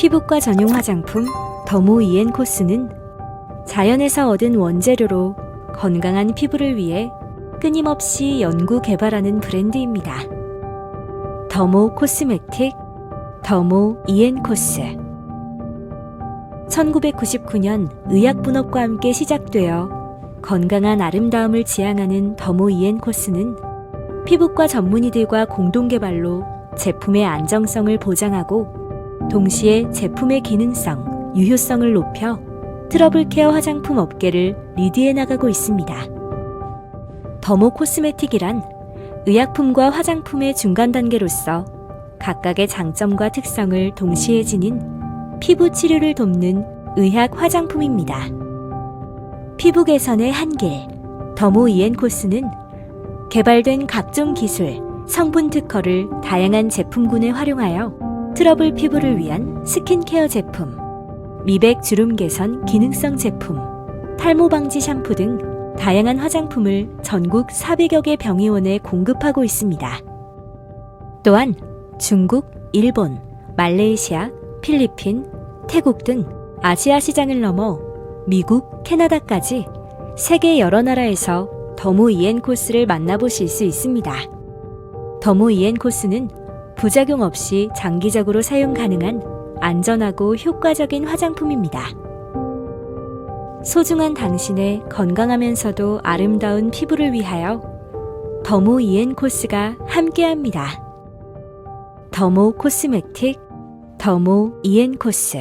피부과 전용 화장품 더모 이엔 코스는 자연에서 얻은 원재료로 건강한 피부를 위해 끊임없이 연구 개발하는 브랜드입니다. 더모 코스메틱 더모 이엔 코스 1999년 의약분업과 함께 시작되어 건강한 아름다움을 지향하는 더모 이엔 코스는 피부과 전문의들과 공동 개발로 제품의 안정성을 보장하고 동시에 제품의 기능성, 유효성을 높여 트러블 케어 화장품 업계를 리드해 나가고 있습니다. 더모 코스메틱이란 의약품과 화장품의 중간 단계로서 각각의 장점과 특성을 동시에 지닌 피부 치료를 돕는 의학 화장품입니다. 피부 개선의 한길 더모 이엔코스는 개발된 각종 기술, 성분 특허를 다양한 제품군에 활용하여 트러블 피부를 위한 스킨케어 제품, 미백 주름 개선 기능성 제품, 탈모 방지 샴푸 등 다양한 화장품을 전국 400여 개 병의원에 공급하고 있습니다. 또한 중국, 일본, 말레이시아, 필리핀, 태국 등 아시아 시장을 넘어 미국, 캐나다까지 세계 여러 나라에서 더모 이엔 코스를 만나보실 수 있습니다. 더모 이엔 코스는 부작용 없이 장기적으로 사용 가능한 안전하고 효과적인 화장품입니다. 소중한 당신의 건강하면서도 아름다운 피부를 위하여 더모 이엔 코스가 함께합니다. 더모 코스메틱 더모 이엔 코스